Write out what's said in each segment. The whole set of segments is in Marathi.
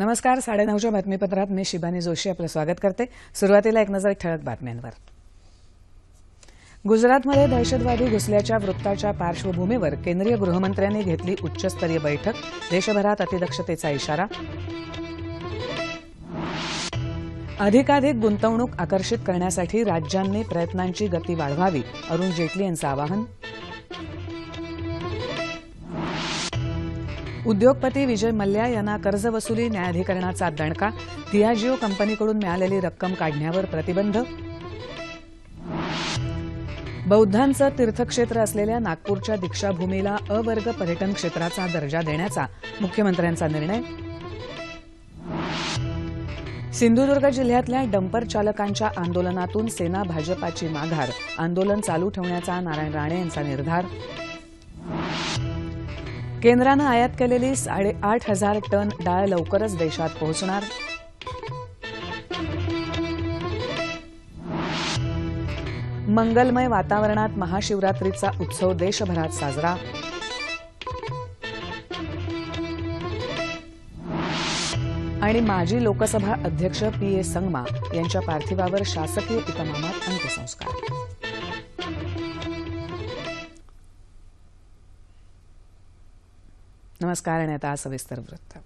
नमस्कार साडेनऊच्या बातमीपत्रात मी शिबानी जोशी आपलं स्वागत करते. सुरुवातीला एक नजर ठळक बातम्यांवर. गुजरातमध्ये दहशतवादी घुसल्याच्या वृत्ताच्या पार्श्वभूमीवर केंद्रीय गृहमंत्र्यांनी घेतली उच्चस्तरीय बैठक. देशभरात अतिदक्षतेचा इशारा. अधिकाधिक गुंतवणूक आकर्षित करण्यासाठी राज्यांनी प्रयत्नांची गती वाढवावी अरुण जेटली यांचं आवाहन. उद्योगपती विजय मल्ल्या यांना कर्जवसुली न्यायाधिकरणाचा दणका दियाजिओ कंपनीकडून मिळालेली रक्कम काढण्यावर प्रतिबंध. बौद्धांचं तीर्थक्षेत्र असलेल्या नागपूरच्या दीक्षाभूमीला अवर्ग पर्यटन क्षेत्राचा दर्जा देण्याचा मुख्यमंत्र्यांचा निर्णय. सिंधुदुर्ग जिल्ह्यातल्या डंपर चालकांच्या आंदोलनातून सेना भाजपाची माघार आंदोलन चालू ठेवण्याचा नारायण राणे यांचा निर्धार. केंद्रानं आयात केलेली साडेआठ हजार टन डाळ लवकरच देशात पोहोचणार. मंगलमय वातावरणात महाशिवरात्रीचा उत्सव देशभरात साजरा. आणि माजी लोकसभा अध्यक्ष पी ए संगमा यांच्या पार्थिवावर शासकीय इतमामात अंत्यसंस्कार. नमस्कार आणि आता सविस्तर वृत्त.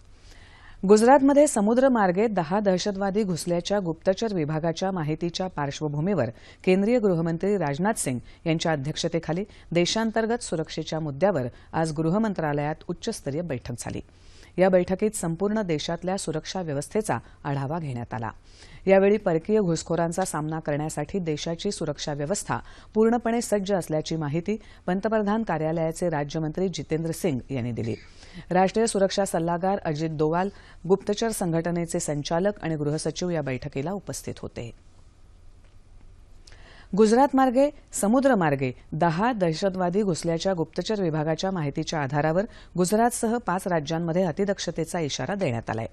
गुजरातमध्ये समुद्रमार्गे दहा दहशतवादी घुसल्याच्या गुप्तचर विभागाच्या माहितीच्या पार्श्वभूमीवर केंद्रीय गृहमंत्री राजनाथ सिंग यांच्या अध्यक्षतेखाली देशांतर्गत सुरक्षेच्या मुद्द्यावर आज गृहमंत्रालयात उच्चस्तरीय बैठक झाली. या बैठकीत संपूर्ण देशातल्या सुरक्षा व्यवस्थेचा आढावा घेण्यात आला. यावेळी परकीय घुसखोरांचा सामना करण्यासाठी देशाची सुरक्षा व्यवस्था पूर्णपणे सज्ज असल्याची माहिती पंतप्रधान कार्यालयाचे राज्यमंत्री जितेंद्र सिंग यांनी दिली. राष्ट्रीय सुरक्षा सल्लागार अजित दोवाल गुप्तचर संघटनेचे संचालक आणि गृहसचिव या बैठकीला उपस्थित होते. गुजरातमार्गे समुद्रमार्गे दहा दहशतवादी घुसल्याच्या गुप्तचर विभागाच्या माहितीच्या आधारावर गुजरातसह पाच राज्यांमध्ये अतिदक्षतेचा इशारा देण्यात आलाय.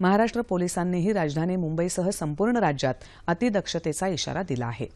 महाराष्ट्र पोलिसांनीही राजधानी मुंबईसह संपूर्ण राज्यात अतिदक्षतेचा इशारा दिला आहे.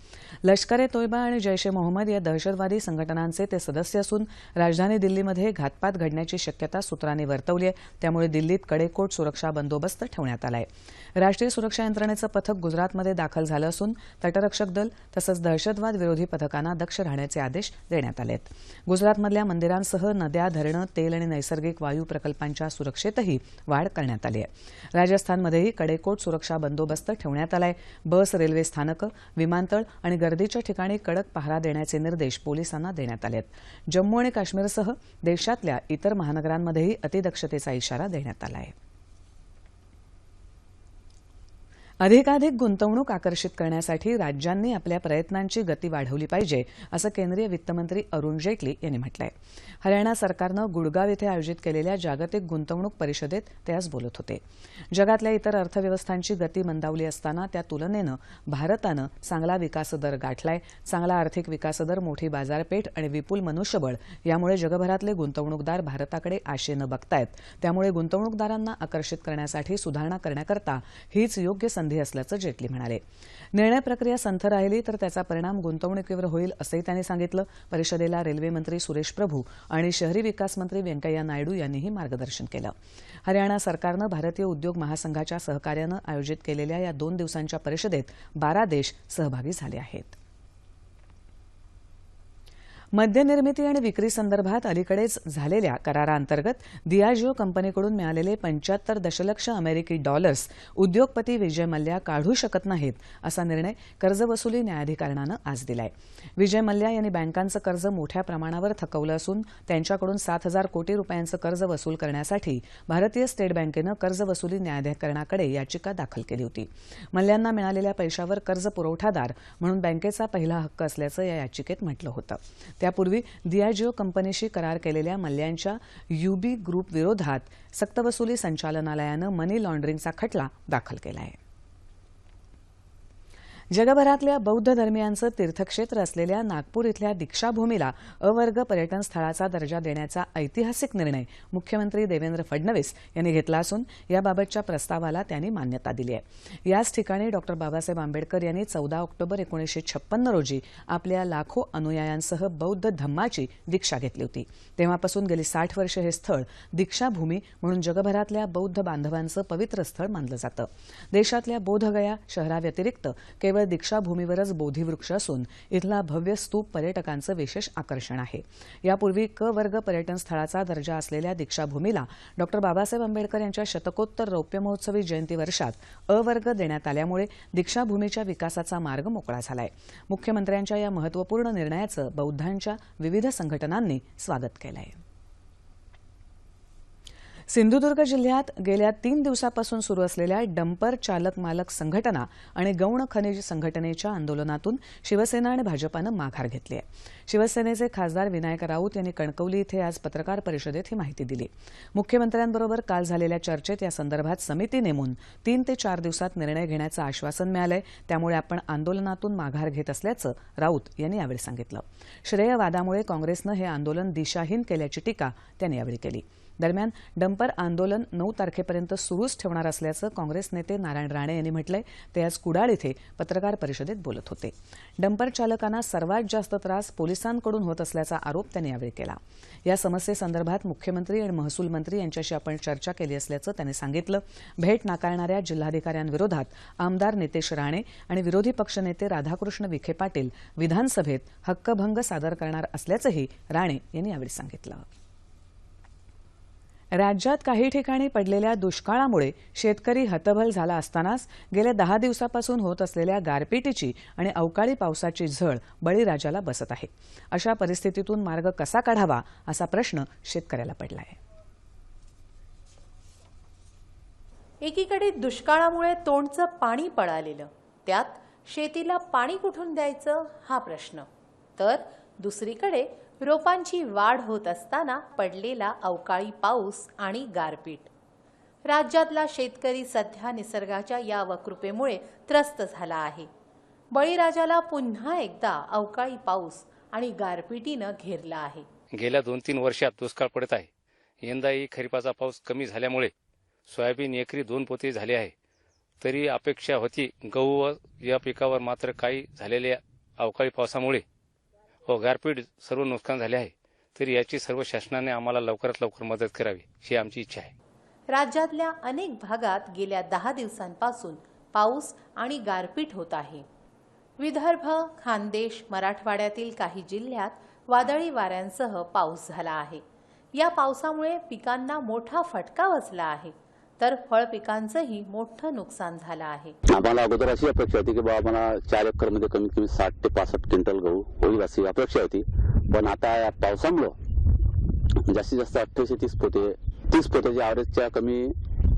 लष्कर ए तोयबा आणि जैश ए मोहम्मद या दहशतवादी संघटनांचे ते सदस्य असून राजधानी दिल्लीमध्ये घातपात घडण्याची शक्यता सूत्रांनी वर्तवली आहे. त्यामुळे दिल्लीत कडेकोट सुरक्षा बंदोबस्त ठेवण्यात आला आहे राष्ट्रीय सुरक्षा यंत्रणेचं पथक गुजरातमध्ये दाखल झालं असून तटरक्षक दल तसंच दहशतवाद विरोधी पथकांना दक्ष राहण्याचे आदेश देण्यात आले आहेत गुजरातमधल्या मंदिरांसह नद्या धरणं तेल आणि नैसर्गिक वायू प्रकल्पांच्या सुरक्षेतही वाढ करण्यात आली आहे. राजस्थानमध्येही कडेकोट सुरक्षा बंदोबस्त ठेवण्यात आलाय. बस रेल्वे स्थानकं विमानतळ आणि गर्दीच्या ठिकाणी कडक पहारा देण्याचे निर्देश पोलिसांना देण्यात आले आहेत जम्मू आणि काश्मीरसह देशातल्या इतर महानगरांमध्येही अतिदक्षतेचा इशारा देण्यात आला आहे अधिकाधिक गुंतवणूक आकर्षित करण्यासाठी राज्यांनी आपल्या प्रयत्नांची गती वाढवली पाहिजे असं केंद्रीय वित्तमंत्री अरुण जेटली यांनी म्हटलं आहे हरियाणा सरकारनं गुडगाव इथं आयोजित केलेल्या जागतिक गुंतवणूक परिषदेत ते आज बोलत होते. जगातल्या इतर अर्थव्यवस्थांची गती मंदावली असताना त्या तुलनेनं भारतानं चांगला विकासदर गाठलाय चांगला आर्थिक विकासदर मोठी बाजारपेठ आणि विपुल मनुष्यबळ यामुळे जगभरातले गुंतवणूकदार भारताकडे आशेनं बघतायत. त्यामुळे गुंतवणूकदारांना आकर्षित करण्यासाठी सुधारणा करण्याकरता हीच योग्य संधी असल्याचं जेटली म्हणाले. निर्णय प्रक्रिया संथ राहिली तर त्याचा परिणाम गुंतवणुकीवर होईल असंही त्यांनी सांगितलं. परिषदेला रेल्वे मंत्री सुरेश प्रभू आणि शहरी विकास मंत्री व्यंकय्या नायडू यांनीही मार्गदर्शन केलं. हरियाणा सरकारनं भारतीय उद्योग महासंघाच्या सहकार्यानं आयोजित केलेल्या या दोन दिवसांच्या परिषदेत बारा देश सहभागी झाले आहेत. मद्यनिर्मिती आणि विक्री संदर्भात अलीकडेच झालेल्या कराराअंतर्गत दियाजिओ कंपनीकडून मिळालेले पंच्याहत्तर दशलक्ष अमेरिकी डॉलर्स उद्योगपती विजय मल्ल्या काढू शकत नाहीत असा निर्णय कर्जवसुली न्यायाधिकरणानं आज दिलाय. विजय मल्ल्या यांनी बँकांचं कर्ज मोठ्या प्रमाणावर थकवलं असून त्यांच्याकडून सात हजार कोटी रुपयांचं कर्ज वसूल करण्यासाठी भारतीय स्टेट बँकेनं कर्जवसुली न्यायाधिकरणाकडे याचिका दाखल केली होती. मल्ल्यांना मिळालेल्या पैशावर कर्ज पुरवठादार म्हणून बँकेचा पहिला हक्क असल्याचं या याचिकेत म्हटलं होतं. त्यापूर्वी डीआयजीओ कंपनीशी करार केलेल्या मल्ल्यांच्या युबी ग्रुप विरोधात सक्तवसुली संचालनालयानं मनी लॉन्ड्रिंगचा खटला दाखल केला आहे जगभरातल्या बौद्ध धर्मियांचं तीर्थक्षेत्र असलेल्या नागपूर इथल्या दीक्षाभूमीला अवर्ग पर्यटन स्थळाचा दर्जा देण्याचा ऐतिहासिक निर्णय मुख्यमंत्री देवेंद्र फडणवीस यांनी घेतला असून याबाबतच्या प्रस्तावाला त्यांनी मान्यता दिली आहे. याच ठिकाणी डॉक्टर बाबासाहेब आंबेडकर यांनी चौदा ऑक्टोबर एकोणीसशे छप्पन्न रोजी आपल्या लाखो अनुयायांसह बौद्ध धम्माची दीक्षा घेतली होती. तेव्हापासून गेली साठ वर्ष हे स्थळ दीक्षाभूमी म्हणून जगभरातल्या बौद्ध बांधवांचं पवित्र स्थळ मानलं जातं. देशातल्या बोधगया शहराव्यतिरिक्त केवळ दीक्षाभूमीवरच बोधीवृक्ष असून इथला भव्य स्तूप पर्यटकांचं विशेष आकर्षण आहे. यापूर्वी क वर्ग पर्यटन स्थळाचा दर्जा असलेल्या दीक्षाभूमीला डॉक्टर बाबासाहेब आंबेडकर यांच्या शतकोत्तर रौप्य महोत्सवी जयंती वर्षात अ वर्ग देण्यात आल्यामुळे दीक्षाभूमीच्या विकासाचा मार्ग मोकळा झालाय. मुख्यमंत्र्यांच्या या महत्त्वपूर्ण निर्णयाचं बौद्धांच्या विविध संघटनांनी स्वागत केलं आहे सिंधुदुर्ग जिल्ह्यात गेल्या तीन दिवसापासून सुरू असलेल्या डंपर चालक मालक संघटना आणि गौण खनिज संघटनेच्या आंदोलनातून शिवसेना आणि भाजपानं माघार घेतली आहे. शिवसेनेचे खासदार विनायक राऊत यांनी कणकवली इथे आज पत्रकार परिषदेत ही माहिती दिली. मुख्यमंत्र्यांबरोबर काल झालेल्या चर्चेत या संदर्भात समिती नेमून तीन ते चार दिवसात निर्णय घेण्याचं आश्वासन मिळालंय. त्यामुळे आपण आंदोलनातून माघार घेत असल्याचं राऊत यांनी यावेळी सांगितलं. श्रेयवादामुळे काँग्रेसनं हे आंदोलन दिशाहीन केल्याची टीका त्यांनी यावेळी केली. दरम्यान डंपर आंदोलन नऊ तारखेपर्यंत सुरूच ठेवणार असल्याचं काँग्रेस नेते नारायण राणे यांनी म्हटलंय. ते आज कुडाळ इथे पत्रकार परिषदेत बोलत होते. डंपर चालकांना सर्वात जास्त त्रास पोलिसांकडून होत असल्याचा आरोप त्यांनी यावेळी केला. या समस्येसंदर्भात मुख्यमंत्री आणि महसूल मंत्री यांच्याशी आपण चर्चा केली असल्याचं त्यांनी सांगितलं. भेट नाकारणाऱ्या जिल्हाधिकाऱ्यांविरोधात आमदार नितेश राणे आणि विरोधी पक्षनेते राधाकृष्ण विखे पाटील विधानसभेत हक्कभंग सादर करणार असल्याचंही राणे यांनी यावेळी सांगितलं. राज्यात काही ठिकाणी पडलेल्या दुष्काळामुळे शेतकरी हतबल झाला असतानाच गेल्या दहा दिवसापासून होत असलेल्या गारपिटीची आणि अवकाळी पावसाची झळ बळीराजाला बसत आहे. अशा परिस्थितीतून मार्ग कसा काढावा असा प्रश्न शेतकऱ्याला पडला आहे एकीकडे दुष्काळामुळे तोंडचं पाणी पळालेलं त्यात शेतीला पाणी कुठून द्यायचं हा प्रश्न. तर दुसरीकडे रोपांची वाढ होत असताना पडलेला अवकाळी पाऊस आणि गारपीट. राज्यातला शेतकरी सध्या निसर्गाच्या या वकृपेमुळे त्रस्त झाला आहे. बळीराजाला पुन्हा एकदा अवकाळी पाऊस आणि गारपिटीनं घेरला आहे. गेल्या दोन तीन वर्षात दुष्काळ पडत आहे. यंदाही खरीपाचा पाऊस कमी झाल्यामुळे सोयाबीन एकरी दोन पोते झाले आहे. तरी अपेक्षा होती गहू व या पिकावर मात्र काही झालेल्या अवकाळी पावसामुळे व गारपीट सर्व नुकसान झाले आहे. तरी याची सर्व शासनाने आम्हाला लवकरात लवकर मदत करावी ही आमची इच्छा आहे. राज्यातल्या अनेक भागात गेल्या दहा दिवसांपासून पाऊस आणि गारपीट होत आहे. विदर्भ खानदेश मराठवाड्यातील काही जिल्ह्यात वादळी वाऱ्यांसह पाऊस झाला आहे. या पावसामुळे पिकांना मोठा फटका बसला आहे. तर फळ पिकांचंही मोठं नुकसान झालं आहे. आम्हाला अगोदर अशी अपेक्षा होती की बाबा मला चार एकरमध्ये कमीत कमी साठ ते पासष्ट क्विंटल गहू होईल अशी अपेक्षा होती. पण आता या पावसामुळं जास्तीत जास्त अठ्ठावीस तीस पोते तीस पोत्याच्या ॲव्हरेजच्या कमी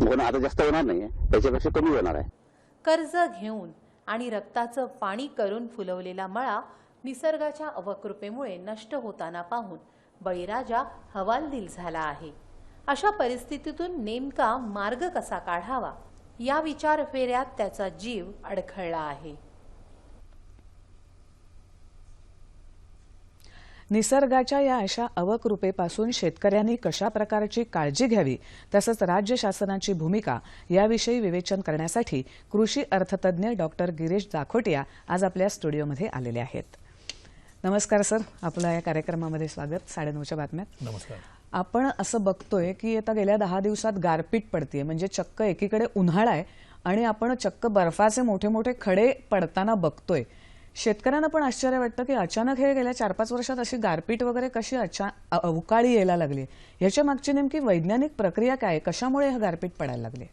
होणं आता जास्त होणार नाहीये. त्याच्यापेक्षा कमी होणार आहे. कर्ज घेऊन आणि रक्ताचं पाणी करून फुलवलेला मळा निसर्गाच्या अवकृपेमुळे नष्ट होताना पाहून बळीराजा हवालदिल झाला आहे. अशा परिस्थितीतून नेमका मार्ग कसा काढावा? या विचार फेऱ्यात त्याचा जीव अडखळला आहे. निसर्गाच्या या अशा अवकृपेपासून शेतकऱ्यांनी कशा प्रकारची काळजी घ्यावी तसंच राज्य शासनाची भूमिका याविषयी विवेचन करण्यासाठी कृषी अर्थतज्ञ डॉक्टर गिरीश जाखोटिया आज आपल्या स्टुडिओमध्ये आलेले आहेत. नमस्कार सर. आपलं या कार्यक्रमामध्ये स्वागत. साडेनऊच्या बातम्यात. नमस्कार. आपण असं बघतोय की आता गेल्या दहा दिवसात गारपीट पडतीये. म्हणजे चक्क एकीकडे उन्हाळा आहे आणि आपण चक्क बर्फाचे मोठे मोठे खडे पडताना बघतोय. शेतकऱ्यांना पण आश्चर्य वाटतं की अचानक हे गेल्या चार पाच वर्षात अशी गारपीट वगैरे कशी अचा अवकाळी यायला लागली. याच्या मागची नेमकी वैज्ञानिक प्रक्रिया काय? कशामुळे हे गारपीट पडायला लागले?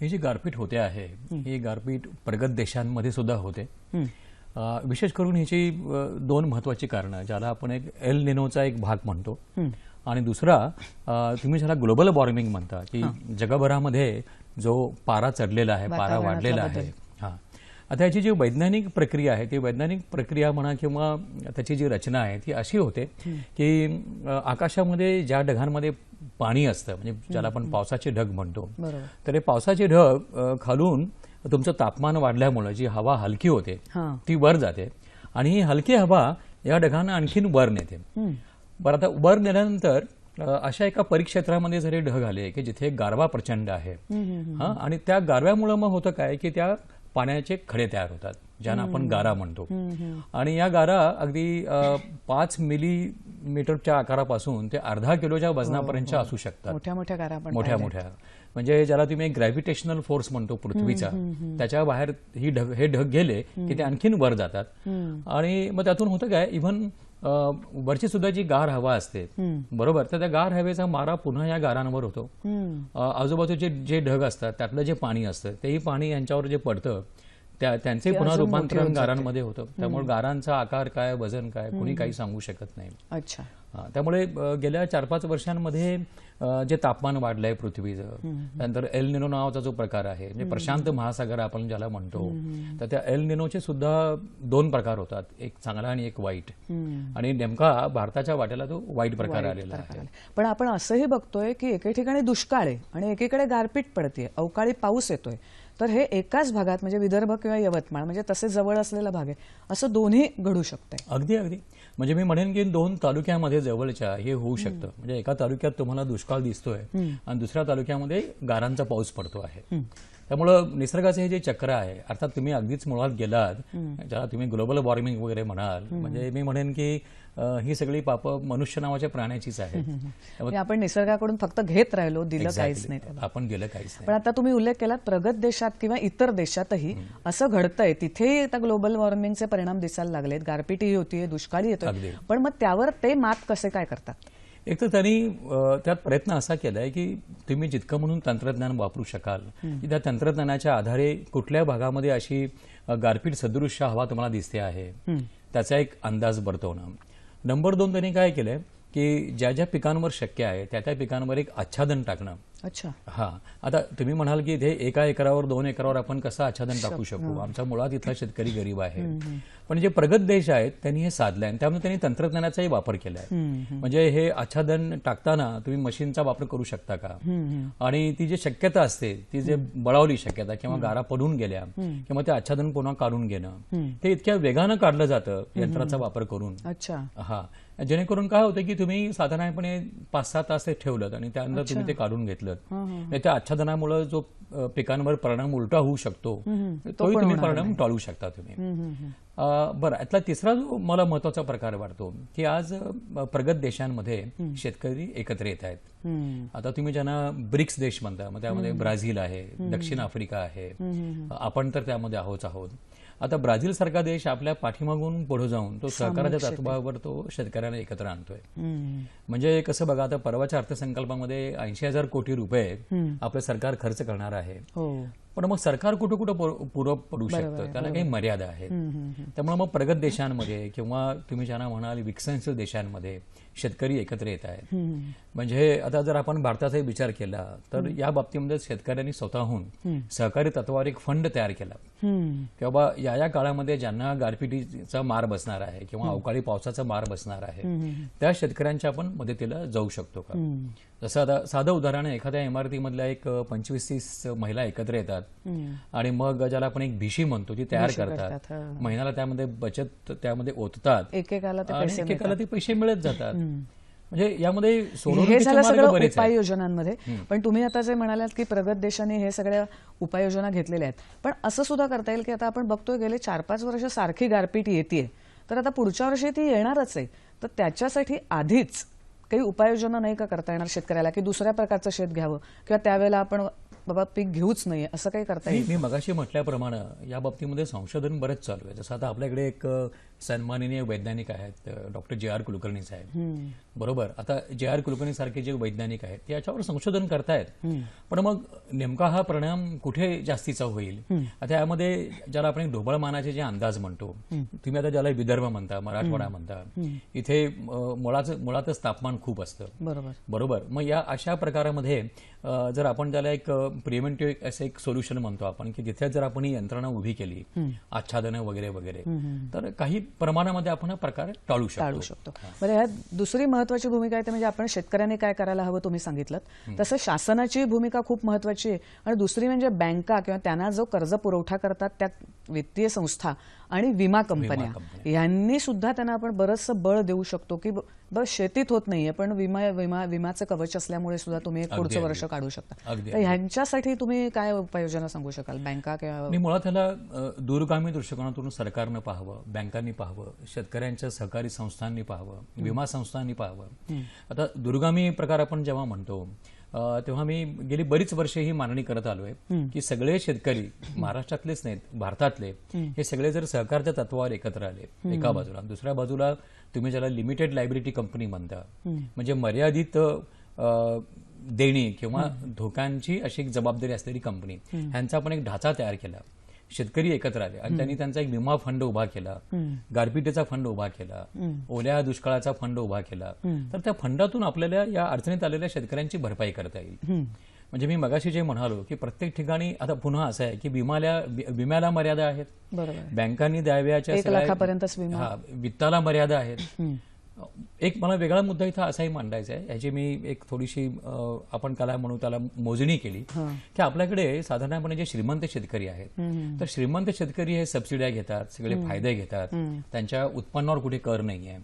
ही जी गारपीट होते आहे ही. गारपीट प्रगत देशांमध्ये सुद्धा होते. विशेष करून ह्याची दोन महत्वाची कारणं ज्याला आपण एक एल निनोचा एक भाग म्हणतो. आणि दुसरा तुम्ही ज्याला ग्लोबल वॉर्मिंग म्हणता की जगभरामध्ये जो पारा चढलेला आहे पारा वाढलेला आहे हा. आता याची जी वैज्ञानिक प्रक्रिया आहे ती वैज्ञानिक प्रक्रिया म्हणा किंवा त्याची जी रचना आहे ती अशी होते की आकाशामध्ये ज्या ढगांमध्ये पाणी असतं म्हणजे ज्याला आपण पावसाचे ढग म्हणतो तर हे पावसाचे ढग खालून तुमचं तापमान वाढल्यामुळे जी हवा हलकी होते ती वर जाते आणि ही हलकी हवा या ढगांना आणखीन वर नेते. बरं आता वर नेल्यानंतर अ, अशा एका परिक्षेत्रामध्ये जरी ढग आले की जिथे गारवा प्रचंड आहे हा आणि त्या गारव्यामुळे मग होतं काय की त्या पाण्याचे खडे तयार होतात ज्यांना आपण गारा म्हणतो. आणि या गारा अगदी पाच मिलीमीटरच्या आकारापासून ते अर्धा किलोच्या वजनापर्यंतच्या असू शकतात. मोठ्या मोठ्या गारा मोठ्या मोठ्या. म्हणजे ज्याला तुम्ही ग्रॅव्हिटेशनल फोर्स म्हणतो पृथ्वीचा त्याच्या बाहेर ही ढग हे ढग गेले की ते आणखीन वर जातात. आणि मग त्यातून होतं काय इव्हन वरची सुद्धा जी गार हवा असते बरोबर? तर त्या गार हवेचा मारा पुन्हा या गारांवर होतो. आजूबाजूचे जे ढग असतात त्यातलं जे पाणी असतं तेही पाणी यांच्यावर जे पडतं त्या त्यांचे पुन्हा रूपांतरण गारांमध्ये होतं. त्यामुळे गारांचा आकार काय वजन काय कोणी काही सांगू शकत नाही. अच्छा. त्यामुळे गेल्या चार पाच वर्षांमध्ये जे तापमान वाढलंय पृथ्वीचं. त्यानंतर एल निनो नावाचा जो प्रकार आहे म्हणजे प्रशांत महासागर आपण ज्याला म्हणतो तर त्या एल निनोचे सुद्धा दोन प्रकार होतात एक चांगला आणि एक वाईट. आणि नेमका भारताच्या वाट्याला तो वाईट प्रकार आलेला आहे. पण आपण असंही बघतोय की एके ठिकाणी दुष्काळ आहे आणि एकीकडे गारपीट पडते अवकाळी पाऊस येतोय. तर हे एकाच भागात म्हणजे विदर्भ किंवा यवतमाळ म्हणजे तसे जवळ असलेला भाग आहे असं दोन्ही घडू शकतंय. अगदी अगदी. म्हणजे मी म्हणेन की दोन तालुक्यामध्ये जवळच्या हे होऊ शकतं. म्हणजे एका तालुक्यात तुम्हाला दुष्काळ दिसतोय आणि दुसऱ्या तालुक्यामध्ये गारांचा पाऊस पडतो आहे. त्यामुळं निसर्गाचे हे जे चक्र आहे अर्थात तुम्ही अगदीच मुळात गेलात ज्याला तुम्ही ग्लोबल वॉर्मिंग वगैरे म्हणाल म्हणजे मी म्हणेन की ही सगळी पाप मनुष्य नावाच्या प्राण्याचीच आहे म्हणजे आपण निसर्गाकडून फक्त घेत राहिलो दिलं काहीच नाही. आपण गेलं काहीच नाही. पण आता तुम्ही उल्लेख केलात प्रगत देशात किंवा इतर देशातही असं घडतंय. तिथेही आता ग्लोबल वॉर्मिंगचे परिणाम दिसायला लागलेत. गारपीटही होतीये दुष्काळी. येतोय. पण मग त्यावर ते मात कसे काय करतात? एक तर त्यांनी त्यात प्रयत्न असा केलाय की तुम्ही जितकं म्हणून तंत्रज्ञान वापरू शकाल की त्या तंत्रज्ञानाच्या आधारे कुठल्या भागामध्ये अशी गारपीट सदृश्य हवा तुम्हाला दिसते आहे त्याचा एक अंदाज वर्तवणं. नंबर दोन त्यांनी काय केलंय? की ज्या ज्या पिकांवर शक्य आहे त्या त्या पिकांवर एक आच्छादन टाकणं. अच्छा. हा. आता तुम्ही म्हणाल की इथे एका एकरावर दोन एकरावर आपण कसं आच्छादन टाकू शकू. आमचा मुळात इथला शेतकरी गरीब आहे. पण जे प्रगत देश आहेत त्यांनी हे साधलंय आणि त्यामुळे त्यांनी तंत्रज्ञानाचाही वापर केलाय. म्हणजे हे आच्छादन टाकताना तुम्ही मशीनचा वापर करू शकता का? आणि ती जी शक्यता असते ती जे बळावली शक्यता किंवा गारा पडून गेल्या किंवा ते आच्छादन पुन्हा काढून घेणं ते इतक्या वेगानं काढलं जातं यंत्राचा वापर करून. अच्छा. हा. जेणेकरून काय होतं की तुम्ही साधारणपणे पाच सहा तास ते ठेवलं आणि त्यानंतर तुम्ही ते काढून घेतलं नाही त्या आच्छादनामुळे जो पिकांवर परिणाम उलटा होऊ शकतो तोही तुम्ही परिणाम टाळू शकता तुम्ही. बरं यातला तिसरा जो मला महत्त्वाचा प्रकार वाटतो की आज प्रगत देशांमध्ये शेतकरी एकत्र येत आहेत. आता तुम्ही ज्यांना ब्रिक्स देश म्हणता मग त्यामध्ये ब्राझील आहे दक्षिण आफ्रिका आहे. आपण तर त्यामध्ये आहोत आहोत. आता ब्राझील सारखा देश आपल्या पाठीमागून पुढे जाऊन तो सहकाराच्या तत्वावर तो शेतकऱ्यांना एकत्र आणतोय. म्हणजे कसं बघा आता परवाच्या अर्थसंकल्पामध्ये ऐंशी हजार कोटी रुपये आपलं सरकार खर्च करणार आहे. हो. पण मग सरकार कुठं कुठं पुर- पुरं पडू शकतं? त्याला काही मर्यादा आहेत. त्यामुळे मग प्रगत देशांमध्ये किंवा तुम्ही ज्यांना म्हणाल विकसनशील देशांमध्ये शेतकरी एकत्र येत आहेत. म्हणजे आता जर आपण भारताचाही विचार केला तर या बाबतीमध्ये शेतकऱ्यांनी स्वतःहून सहकारी तत्वावर एक फंड तयार केला. हम्म. की बाबा या या काळामध्ये ज्यांना गारपिटीचा मार बसणार आहे किंवा अवकाळी पावसाचा मार बसणार आहे त्या शेतकऱ्यांच्या आपण मदतीला जाऊ शकतो का? जसं आता साधं उदाहरण एखाद्या इमारतीमधल्या एक पंचवीस तीस महिला एकत्र येतात आणि मग ज्याला आपण एक भिशी म्हणतो ती तयार करतात. महिन्याला त्यामध्ये बचत त्यामध्ये ओततात. एकेकाला ते पैसे मिळत जातात. म्हणजे यामध्ये हे झालं सगळं उपाययोजनांमध्ये. पण तुम्ही आता जे म्हणालात की प्रगत देशांनी हे सगळ्या उपाययोजना घेतलेल्या आहेत. पण असं सुद्धा करता येईल की आता आपण बघतोय गेले चार पाच वर्ष सारखी गारपीट येते तर आता पुढच्या वर्षी ती येणारच आहे. तर त्याच्यासाठी आधीच काही उपाययोजना नाही का करता येणार शेतकऱ्याला? की दुसऱ्या प्रकारचं शेत घ्यावं? किंवा त्यावेळेला आपण बाबा पीक घेऊच नाही. असं काही करता येईल? मी मगाशी म्हटल्याप्रमाणे या बाबतीमध्ये संशोधन बरेच चालू आहे. जसं आता आपल्याकडे एक सन्माननीय वैज्ञानिक आहेत डॉक्टर जे आर कुलकर्णी साहेब. बरोबर. आता जे आर कुलकर्णी सारखे जे वैज्ञानिक आहेत ते याच्यावर संशोधन करतायत. पण मग नेमका हा परिणाम कुठे जास्तीचा होईल? आता यामध्ये ज्याला आपण एक ढोबळमानाचे जे अंदाज म्हणतो तुम्ही आता ज्याला विदर्भ म्हणता मराठवाडा म्हणता इथे मुळाचं मुळातच तापमान खूप असतं. बरोबर. बरोबर. मग या अशा प्रकारामध्ये जर आपण त्याला एक प्रिव्हेंटिव्ह असं एक सोल्युशन म्हणतो आपण की तिथे जर आपण ही यंत्रणा उभी केली आच्छादनं वगैरे वगैरे तर काही प्रमाणामध्ये आपण हा प्रकार टाळू टाळू शकतो. शकतो बरं ह्यात दुसरी महत्वाची भूमिका आहे ते म्हणजे आपण शेतकऱ्यांनी काय करायला हवं तुम्ही सांगितलं तसं शासनाची भूमिका खूप महत्वाची आहे. आणि दुसरी म्हणजे बँका किंवा त्यांना जो कर्ज पुरवठा करतात त्या वित्तीय संस्था आणि विमा कंपन्या. यांनी सुद्धा त्यांना आपण बरंचसं बळ देऊ शकतो की बस शेतीत होत नाहीये पण विमा विमा विमाचं कवच असल्यामुळे सुद्धा तुम्ही पुढचं वर्ष. काढू शकता. तर ह्यांच्यासाठी तुम्ही काय उपाययोजना सांगू शकाल? बँका किंवा आणि मुळात ह्याला दूरगामी दृष्टिकोनातून सरकारनं पाहावं बँकांनी पाहावं शेतकऱ्यांच्या सहकारी संस्थांनी पाहावं विमा संस्थांनी पाहावं. आता दूरगामी प्रकार आपण जेव्हा म्हणतो तेव्हा मी गेली बरीच वर्षे ही मागणी करत आलोय की सगळे शेतकरी महाराष्ट्रातलेच नाहीत भारतातले हे सगळे जर सहकारच्या तत्वावर एकत्र आले एका बाजूला. दुसऱ्या बाजूला तुम्ही ज्याला लिमिटेड लायबिलिटी कंपनी म्हणता म्हणजे मर्यादित देणी किंवा धोक्यांची अशी एक जबाबदारी असलेली कंपनी ह्यांचा आपण एक ढाचा तयार केला. शेतकरी एकत्र आले आणि त्यांनी त्यांचा एक विमा फंड उभा केला. गारपिटीचा फंड उभा केला. ओल्या दुष्काळाचा फंड उभा केला. तर त्या फंडातून आपल्याला या अडचणीत आलेल्या शेतकऱ्यांची भरपाई करता येईल. म्हणजे मी मगाशी जे म्हणालो की प्रत्येक ठिकाणी आता पुन्हा असं आहे की विमाला विम्याला मर्यादा आहेत. बँकांनी. हा, वित्ताला मर्यादा आहेत. एक मला वेगळा मुद्दा इथं असाही मांडायचा आहे याची मी एक थोडीशी आपण त्याला म्हणू त्याला मोजणी केली की आपल्याकडे साधारणपणे जे श्रीमंत शेतकरी आहेत तर श्रीमंत शेतकरी हे सबसिड्या घेतात सगळे फायदे घेतात त्यांच्या उत्पन्नावर कुठे कर नाहीये.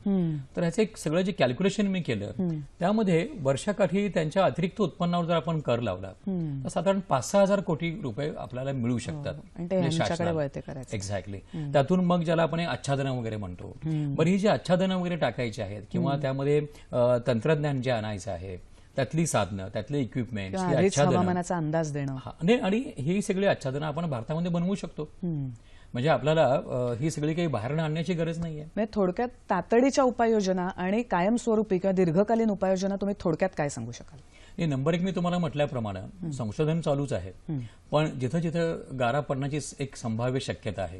तर ह्याचं एक सगळं जे कॅल्क्युलेशन मी केलं त्यामध्ये वर्षाकाठी त्यांच्या अतिरिक्त उत्पन्नावर जर आपण कर लावला तर साधारण पाच सहा हजार कोटी रुपये आपल्याला मिळू शकतात. आणि ते म्हणजे. एक्झॅक्टली त्यातून मग ज्याला आपण आच्छादनं वगैरे म्हणतो. बरं ही जी आच्छादनं वगैरे टाकायची आहेत किंवा त्यामध्ये अ, तंत्रज्ञान जे आणायचं आहे त्यातली साधनं त्यातले इक्विपमेंट किंवा हवामानाचा अंदाज देणं. आणि ही सगळी आच्छादनं आपण भारतामध्ये बनवू शकतो. म्हणजे आपल्याला ही सगळी काही बाहेरनं आणण्याची गरज नाहीये. म्हणजे थोडक्यात तातडीच्या उपाययोजना आणि कायमस्वरूपी किंवा दीर्घकालीन उपाययोजना तुम्ही थोडक्यात काय सांगू शकाल? नंबर एक मी तुम्हाला म्हटल्याप्रमाणे संशोधन चालूच आहे. पण जिथं जिथं गारा पडण्याची एक संभाव्य शक्यता आहे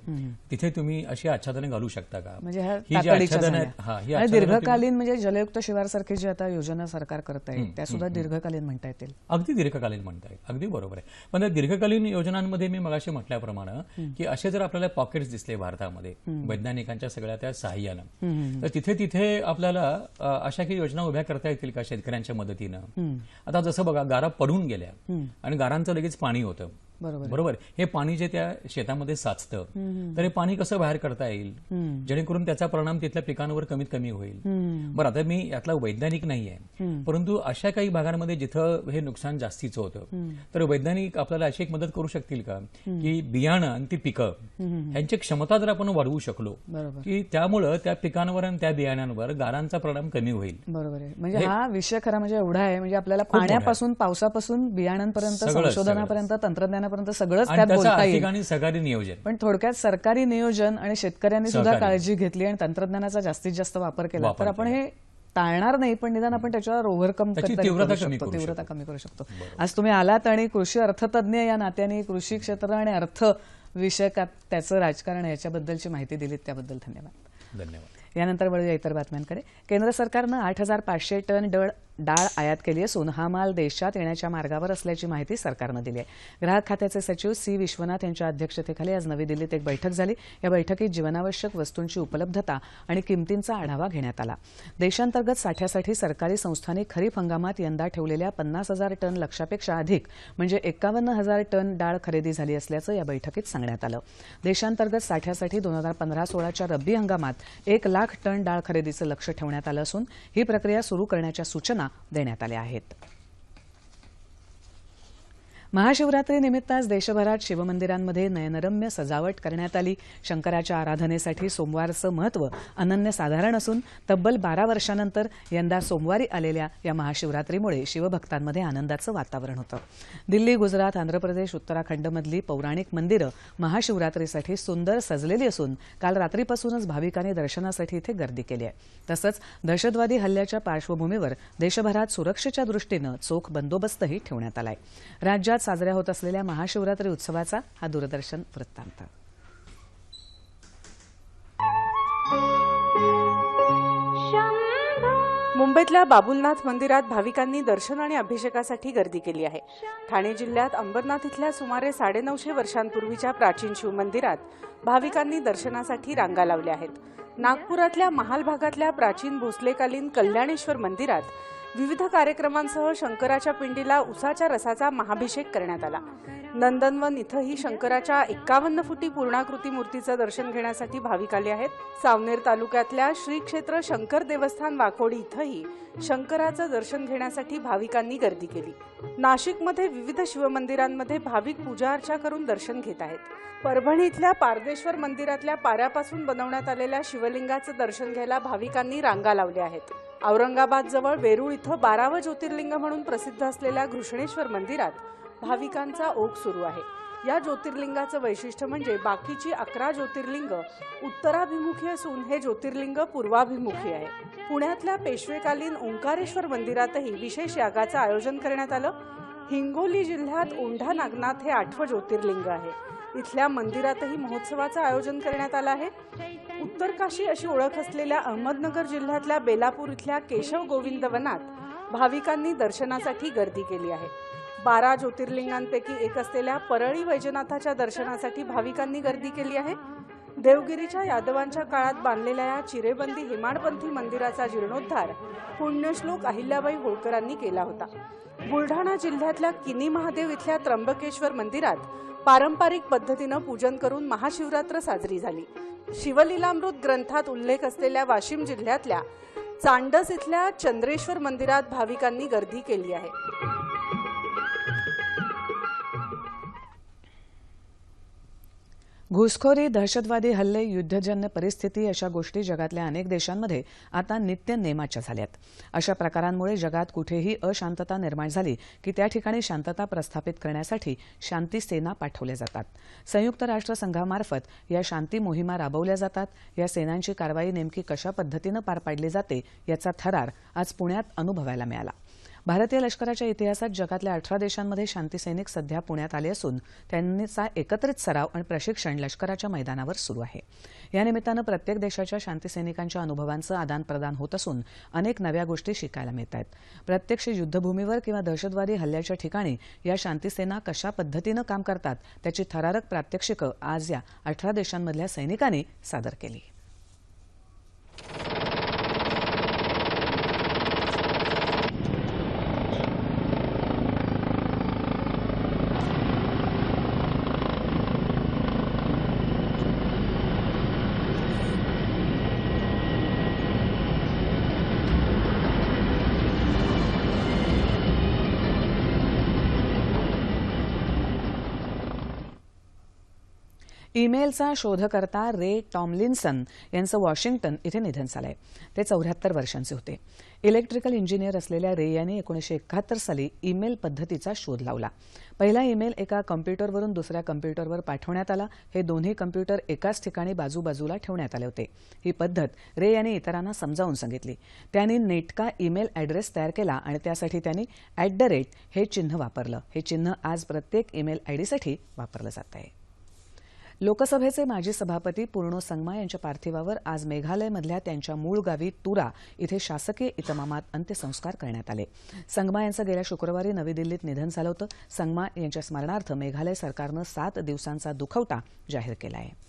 तिथे तुम्ही अशी आच्छादनं घालू शकता का? म्हणजे ही जी आच्छादनं. आहेत हा ही दीर्घकालीन म्हणजे जलयुक्त शिवार सारखी जी आता योजना सरकार करत आहे त्या सुद्धा दीर्घकालीन म्हणता येतील. अगदी दीर्घकालीन म्हणता येईल. अगदी बरोबर आहे. पण दीर्घकालीन योजनांमध्ये मी मगाशी म्हटल्याप्रमाणे की असे जर आपल्याला पॉकेट्स दिसले भारतामध्ये वैज्ञानिकांच्या सगळ्या त्या सहाय्यानं तर तिथे तिथे आपल्याला अशा काही योजना उभ्या करता येतील का शेतकऱ्यांच्या मदतीनं? आता जसं बघा गारा पडून गेल्या आणि गारांचं लगेच पाणी होतं. बरोबर हे पाणी जे त्या शेतामध्ये साचतं तर हे पाणी कसं बाहेर करता येईल? जेणेकरून त्याचा परिणाम तिथल्या पिकांवर कमीत कमी होईल. बरं आता मी यातला वैज्ञानिक नाहीये. परंतु अशा काही भागांमध्ये जिथं हे नुकसान जास्तीचं होतं तर वैज्ञानिक आपल्याला अशी एक मदत करू शकतील का? की बियाणं आणि ती पिकं ह्यांची क्षमता जर आपण वाढवू शकलो की त्यामुळं त्या पिकांवर आणि त्या बियाण्यांवर गारांचा परिणाम कमी होईल. बरोबर आहे. म्हणजे हा विषय खरा म्हणजे एवढा आहे म्हणजे आपल्याला पाण्यापासून पावसापासून बियाणांपर्यंत सगळंच, संशोधनापर्यंत तंत्रज्ञानापर्यंत सगळंच त्यात बोलता येईल. सहकारी नियोजन. पण थोडक्यात सरकारी नियोजन आणि शेतकऱ्यांनी सुद्धा. काळजी घेतली आणि तंत्रज्ञानाचा जास्तीत जास्त वापर केला. तर आपण हे टाळणार नाही पण निदान आपण त्याच्यावर ओव्हरकम त्याची तीव्रता कमी करू तीव्रता कमी करू शकतो. आज तुम्ही आलात आणि कृषी अर्थतज्ञ या नात्याने कृषी क्षेत्र आणि अर्थ विषयकात त्याचं राजकारण याच्याबद्दलची माहिती दिलीत. त्याबद्दल धन्यवाद. धन्यवाद. यानंतर वळूया इतर बातम्यांकडे. केंद्र सरकारनं आठ हजार पाचशे टन डळ डाळ आयात केली असून हा माल देशात येण्याच्या मार्गावर असल्याची माहिती सरकारनं दिली आहे. ग्राहक खात्याचे सचिव सी विश्वनाथ यांच्या अध्यक्षतेखाली आज नवी दिल्लीत एक बैठक झाली. या बैठकीत जीवनावश्यक वस्तूंची उपलब्धता आणि किमतींचा आढावा घेण्यात आला. देशांतर्गत साठ्यासाठी सरकारी संस्थांनी खरीप हंगामात यंदा ठेवलेल्या पन्नास हजार टन लक्षापेक्षा अधिक म्हणजे एकावन्न हजार टन डाळ खरेदी झाली असल्याचं या बैठकीत सांगण्यात आलं. देशांतर्गत साठ्यासाठी दोन हजार पंधरा सोळाच्या रब्बी हंगामात एक लाख टन डाळ खरेदीचं लक्ष ठेवण्यात आलं असून ही प्रक्रिया सुरू करण्याच्या सूचना देण्यात आल्या आहेत महाशिवरात्रीनिमित्त आज देशभरात शिवमंदिरांमध्ये नयनरम्य सजावट करण्यात आली. शंकराच्या आराधनेसाठी सोमवारचं महत्त्व अनन्यसाधारण असून तब्बल बारा वर्षानंतर यंदा सोमवारी आलेल्या या महाशिवरात्रीमुळे शिवभक्तांमध्ये आनंदाचं वातावरण होतं. दिल्ली गुजरात आंध्र प्रदेश उत्तराखंडमधली पौराणिक मंदिरं महाशिवरात्रीसाठी सुंदर सजलेली असून काल रात्रीपासूनच भाविकांनी दर्शनासाठी इथे गर्दी केली आहे. तसंच दहशतवादी हल्ल्याच्या पार्श्वभूमीवर देशभरात सुरक्षेच्या दृष्टीनं चोख बंदोबस्तही ठेवण्यात आलाय. राज्यात साजऱ्या होत असलेल्या महाशिवरात्री उत्सवाचा हा दूरदर्शन वृत्तांत. मुंबईतल्या बाबुलनाथ मंदिरात भाविकांनी दर्शन आणि अभिषेकासाठी गर्दी केली आहे. ठाणे जिल्ह्यात अंबरनाथ इथल्या सुमारे साडेनऊशे वर्षांपूर्वीच्या प्राचीन शिवमंदिरात भाविकांनी दर्शनासाठी रांगा लावल्या आहेत. नागपुरातल्या महाल भागातल्या प्राचीन भोसलेकालीन कल्याणेश्वर मंदिरात विविध कार्यक्रमांसह शंकराच्या पिंडीला उसाच्या रसाचा महाभिषेक करण्यात आला. नंदनवन इथंही शंकराच्या एक्कावन्न फुटी पूर्णाकृती मूर्तीचं दर्शन घेण्यासाठी भाविक आले आहेत. सावनेर तालुक्यातल्या श्री क्षेत्र शंकर देवस्थान वाकोडी इथंही शंकराचं दर्शन घेण्यासाठी भाविकांनी गर्दी केली. नाशिकमध्ये विविध शिवमंदिरांमध्ये भाविक पूजा अर्चा करून दर्शन घेत आहेत. परभणी इथल्या पारदेश्वर मंदिरातल्या पाऱ्यापासून बनवण्यात आलेल्या शिवलिंगाचं दर्शन घ्यायला भाविकांनी रांगा लावल्या आहेत. औरंगाबाद जवळ वेरूळ इथं बारावं ज्योतिर्लिंग म्हणून प्रसिद्ध असलेल्या घृष्णेश्वर मंदिरात भाविकांचा ओघ सुरू आहे. या ज्योतिर्लिंगाचं वैशिष्ट्य म्हणजे बाकीची अकरा ज्योतिर्लिंग उत्तराभिमुखी असून हे ज्योतिर्लिंग पूर्वाभिमुखी आहे. पुण्यातल्या पेशवेकालीन ओंकारेश्वर मंदिरातही विशेष यागाचं आयोजन करण्यात आलं. हिंगोली जिल्ह्यात औंढा नागनाथ हे आठवं ज्योतिर्लिंग आहे. इथल्या मंदिरातही महोत्सवाचं आयोजन करण्यात आलं आहे. उत्तरकाशी अशी ओळख असलेल्या अहमदनगर जिल्ह्यातल्या बेलापूर इथल्या केशव गोविंद वनात भाविकांनी दर्शनासाठी गर्दी केली आहे. बारा ज्योतिर्लिंगांपैकी एक असलेल्या परळी वैजनाथाच्या दर्शनासाठी भाविकांनी गर्दी केली आहे. देवगिरीच्या यादवांच्या काळात बांधलेल्या या चिरेबंदी हिमाडपंथी मंदिराचा जीर्णोद्धार पुण्यश्लोक अहिल्याबाई होळकरांनी केला होता. बुलढाणा जिल्ह्यातल्या किनी महादेव इथल्या त्र्यंबकेश्वर मंदिरात पारंपरिक पद्धतीनं पूजन करून महाशिवरात्र साजरी झाली. शिवलीलामृत ग्रंथात उल्लेख असलेल्या वाशिम जिल्ह्यातल्या चांडस इथल्या चंद्रेश्वर मंदिरात भाविकांनी गर्दी केली आहे. घुसखोरी दहशतवादी हल्ले युद्धजन्य परिस्थिती अशा गोष्टी जगातल्या अनेक देशांमध्ये आता नित्य नेमाच्या झाल्यात. अशा प्रकारांमुळे जगात कुठेही अशांतता निर्माण झाली की त्या ठिकाणी शांतता प्रस्थापित करण्यासाठी शांती सेना पाठवल्या जातात. संयुक्त राष्ट्रसंघामार्फत या शांती मोहिमा राबवल्या जातात. या सेनांची कारवाई नेमकी कशा पद्धतीनं पार पाडली जाते याचा थरार आज पुण्यात अनुभवायला मिळाला. भारतीय लष्कराच्या इतिहासात जगातल्या अठरा देशांमध्ये शांतीसैनिक सध्या पुण्यात आले असून त्यांचा एकत्रित सराव आणि प्रशिक्षण लष्कराच्या मैदानावर सुरू आहे. या निमित्तानं प्रत्येक देशाच्या शांतीसैनिकांच्या अनुभवांचं आदानप्रदान होत असून अनेक नव्या गोष्टी शिकायला मिळत आहेत प्रत्यक्ष युद्धभूमीवर किंवा दहशतवादी हल्ल्याच्या ठिकाणी या शांतीसेना कशा पद्धतीनं काम करतात त्याची थरारक प्रात्यक्षिकं आज या अठरा देशांमधल्या सैनिकांनी सादर केली. ईमेलचा शोधकर्ता रे टॉमलिन्सन यांचं वॉशिंग्टन इथे निधन झालंय. ते चौऱ्याहत्तर वर्षांचे होते. इलेक्ट्रिकल इंजिनियर असलेल्या रे यांनी एकोणीशे एकाहत्तर साली ईमेल पद्धतीचा शोध लावला. पहिला ईमेल एका कम्प्युटरवरून दुसऱ्या कम्प्युटरवर पाठवण्यात आला. हे दोन्ही कम्प्युटर एकाच ठिकाणी बाजूबाजूला ठेवण्यात आले होते. ही पद्धत रे यांनी इतरांना समजावून सांगितली. त्यांनी नेटका ईमेल ॲड्रेस तयार केला आणि त्यासाठी त्यांनी ॲट द रेट हे चिन्ह वापरलं. हे चिन्ह आज प्रत्येक ईमेल आयडीसाठी वापरलं जात आहे. लोकसभेचे माजी सभापती पूर्णो संगमा यांच्या पार्थिवावर आज मेघालयमधल्या त्यांच्या मूळ गावी तुरा इथे शासकीय इतमामात अंत्यसंस्कार करण्यात आले. संगमा यांचं गेल्या शुक्रवारी नवी दिल्लीत निधन झालं होतं. संगमा यांच्या स्मरणार्थ मेघालय सरकारनं सात दिवसांचा दुखवटा जाहीर केला आहे.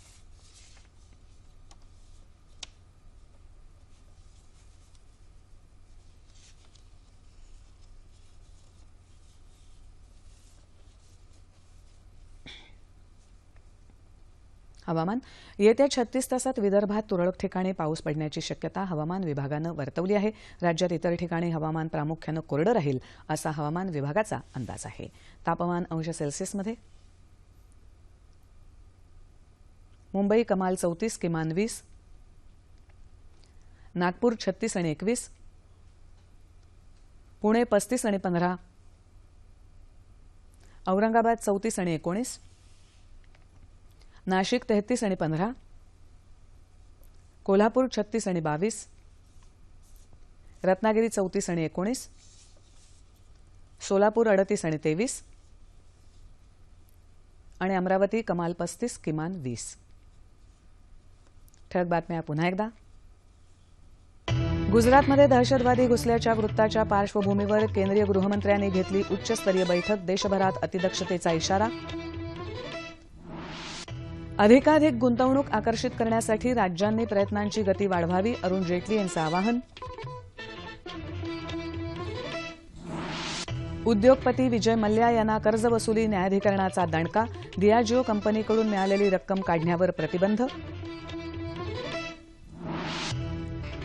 हवामान. येत्या छत्तीस तासात विदर्भात तुरळक ठिकाणी पाऊस पडण्याची शक्यता हवामान विभागानं वर्तवली आहे. राज्यात इतर ठिकाणी हवामान प्रामुख्यानं कोरडं राहील असा हवामान विभागाचा अंदाज आहे. तापमान अंश सेल्सिअसमध्ये. मुंबई कमाल चौतीस किमान वीस. नागपूर छत्तीस आणि एकवीस. पुणे पस्तीस आणि पंधरा. औरंगाबाद चौतीस आणि एकोणीस. नाशिक तेहतीस आणि पंधरा कोल्हापूर छत्तीस आणि बावीस रत्नागिरी चौतीस आणि एकोणीस सोलापूर अडतीस आणि तेवीस आणि अमरावती कमाल पस्तीस किमान वीस. ठळक बातम्या पुन्हा एकदा. गुजरातमध्ये दहशतवादी घुसल्याच्या वृत्ताच्या पार्श्वभूमीवर केंद्रीय गृहमंत्र्यांनी घेतली उच्चस्तरीय बैठक देशभरात अतिदक्षतेचा इशारा अधिकाधिक गुंतवणूक आकर्षित करण्यासाठी राज्यांनी प्रयत्नांची गती वाढवावी अरुण जेटली यांचं आवाहन. उद्योगपती विजय मल्ल्या यांना कर्जवसुली न्यायाधिकरणाचा दणका दियाजिओ कंपनीकडून मिळालेली रक्कम काढण्यावर प्रतिबंध.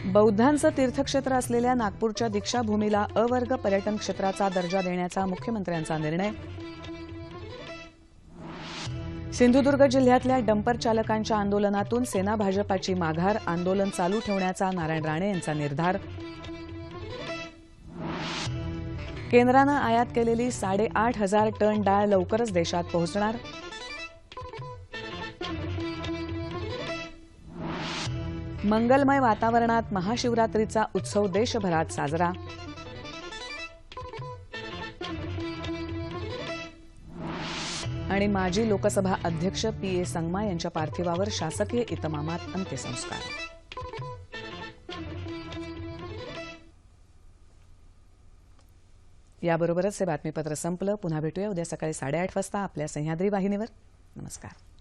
बौद्धांचं तीर्थक्षेत्र असलेल्या नागपूरच्या दीक्षाभूमीला अवर्ग पर्यटन क्षेत्राचा दर्जा देण्याचा मुख्यमंत्र्यांचा निर्णय. सिंधुदुर्ग जिल्ह्यातल्या डंपर चालकांच्या आंदोलनातून सेना भाजपाची माघार आंदोलन चालू ठेवण्याचा नारायण राणे यांचा निर्धार. केंद्रानं आयात केलेली साडेआठ हजार टन डाळ लवकरच देशात पोहोचणार. मंगलमय वातावरणात महाशिवरात्रीचा उत्सव देशभरात साजरा. आणि माजी लोकसभा अध्यक्ष पी ए संगमा यांच्या पार्थिवावर शासकीय इतमामात अंत्यसंस्कार. याबरोबरच हे बातमीपत्र संपलं. पुन्हा भेटूया उद्या सकाळी साडेआठ वाजता आपल्या सह्याद्री वाहिनीवर. नमस्कार.